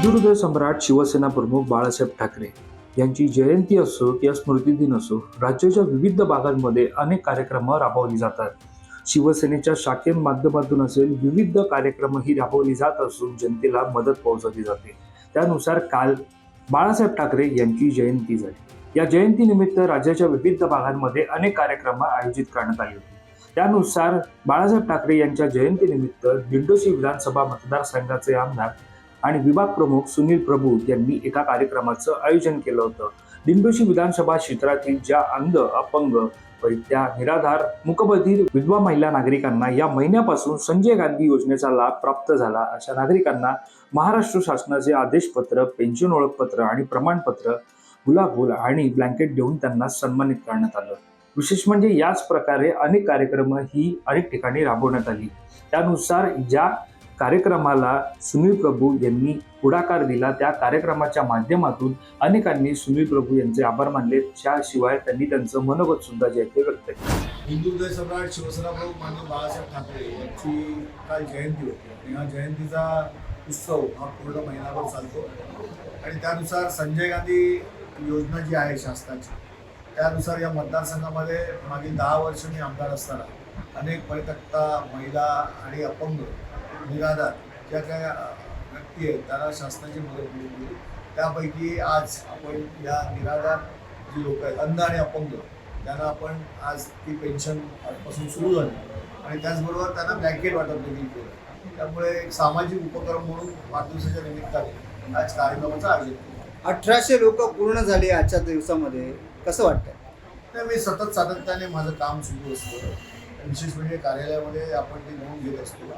सिंधुदुर्ग सम्राट शिवसेना प्रमुख बाळासाहेब ठाकरे यांची जयंती असो किंवा स्मृतिदिन असो राज्याच्या विविध भागांमध्ये अनेक कार्यक्रम राबवली जातात. शिवसेनेच्या शाखे माध्यमातून असेल विविध कार्यक्रम ही राबवली जात असून जनतेला मदत पोहोचवली जाते. त्यानुसार काल बाळासाहेब ठाकरे यांची जयंती झाली. या जयंतीनिमित्त राज्याच्या विविध भागांमध्ये अनेक कार्यक्रम आयोजित करण्यात आले होते. त्यानुसार बाळासाहेब ठाकरे यांच्या जयंतीनिमित्त दिंडोशी विधानसभा मतदारसंघाचे आमदार आणि विभाग प्रमुख सुनील प्रभू यांनी एका कार्यक्रमाचं आयोजन केलं होतं. दिंडोशी विधानसभा क्षेत्रातील ज्या अंध अपंग त्या निराधार मुकबधीर विधवा महिला नागरिकांना या महिन्यापासून संजय गांधी योजनेचा लाभ प्राप्त झाला अशा नागरिकांना महाराष्ट्र शासनाचे आदेशपत्र पेन्शन ओळखपत्र आणि प्रमाणपत्र गुलाबुल आणि ब्लँकेट देऊन त्यांना सन्मानित करण्यात आलं. विशेष म्हणजे याच प्रकारे अनेक कार्यक्रम ही अनेक ठिकाणी राबवण्यात आली. त्यानुसार ज्या कार्यक्रमाला सुनील प्रभू यांनी पुढाकार दिला. त्या कार्यक्रमाच्या माध्यमातून अनेकांनी सुनील प्रभू यांचे आभार मानले. त्याशिवाय त्यांनी त्यांचं मनोगत सुद्धा जे आहे ते व्यक्त केलं. हिंदू सम्राट शिवसेना प्रमुख माननीय बाळासाहेब ठाकरे यांची काल जयंती होती. आणि हा जयंतीचा उत्सव हा पूर्ण महिनाभर चालतो. आणि त्यानुसार संजय गांधी योजना जी आहे शासनाची त्यानुसार या मतदारसंघामध्ये मागील दहा वर्ष मी आमदार असताना अनेक परित्यक्ता महिला आणि अपंग निराधार ज्या काय व्यक्ती आहेत त्यांना शासनाची मदत मिळते त्यापैकी आज आपण या निराधार जी लोक आहेत अंध आणि अपंग त्यांना आपण आज ती पेन्शन आजपासून सुरू झाली. आणि त्याचबरोबर त्यांना ब्लँकेट वाटप देखील केलं. त्यामुळे एक सामाजिक उपक्रम म्हणून वाढदिवसाच्या निमित्ताने आज कार्यक्रमाचं आयोजन केलं. अठराशे लोक पूर्ण झाली आजच्या दिवसामध्ये. कसं वाटतं तर मी सतत सातत्याने माझं काम सुरू असतं. विशेष म्हणजे कार्यालयामध्ये आपण ते नोंद घेत असतो.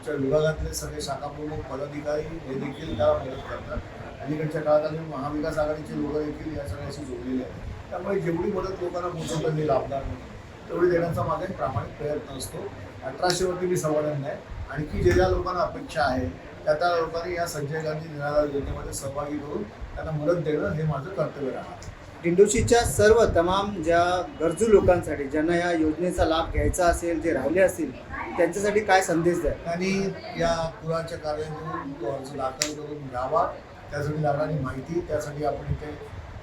आमच्या विभागातले सगळे शाखाप्रमुख पदाधिकारी हे देखील त्याला मदत करतात. अलीकडच्या काळात आम्ही महाविकास आघाडीचे लोक देखील या सगळ्याशी जोडलेले आहेत. त्यामुळे जेवढी मदत लोकांना पोहोचवता येईल लाभदार नाही तेवढी देण्याचा माझा एक प्रामाणिक प्रयत्न असतो. अठराशेवरती मी संवर्धन आहे. आणखी जे ज्या लोकांना अपेक्षा आहे त्या त्या लोकांनी या संजय गांधी निराधार योजनेमध्ये सहभागी करून त्यांना मदत देणं हे माझं कर्तव्य राहणार. दिंडोशीच्या सर्व तमाम ज्या गरजू लोकांसाठी ज्यांना या योजनेचा लाभ घ्यायचा असेल जे राहिले असतील त्यांच्यासाठी काय संदेश द्या त्यांनी या पुराच्या कार्यातून तो अर्ज दाखल करून घ्यावा त्यासाठी लागणारी माहिती त्यासाठी आपण इथे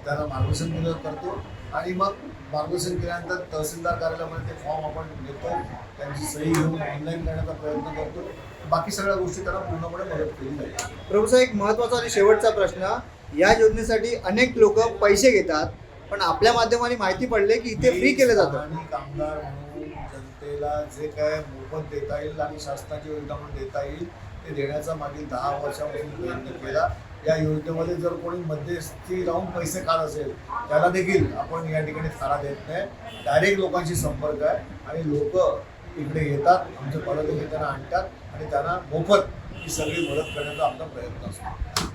त्यांना मार्गदर्शन केलं करतो. आणि मग मार्गदर्शन केल्यानंतर तहसीलदार कार्यालयामध्ये ते फॉर्म आपण देतो त्यांची सही घेऊन ऑनलाईन करण्याचा प्रयत्न करतो बाकी सगळ्या गोष्टी त्यांना पूर्णपणे मदत केली जाईल. प्रभूचा एक महत्त्वाचा आणि शेवटचा प्रश्न. या योजनेसाठी अनेक लोक पैसे घेतात पण आपल्या माध्यमाने माहिती पडले की इथे फ्री केलं जातं. आणि कामगार म्हणून जनतेला जे काय मोफत देता येईल आणि शासनाची योजना म्हणून देता येईल ते देण्याचा मागील दहा वर्षापासून प्रयत्न केला. या योजनेमध्ये जर कोणी मध्यस्थी राहून पैसे काढ असेल त्याला देखील आपण या ठिकाणी थारा देत नाही. डायरेक्ट लोकांशी संपर्क आहे आणि लोक इकडे येतात आमचे पदाधिकारी त्यांना आणतात आणि त्यांना मोफत ही सगळी मदत करण्याचा आमचा प्रयत्न असतो.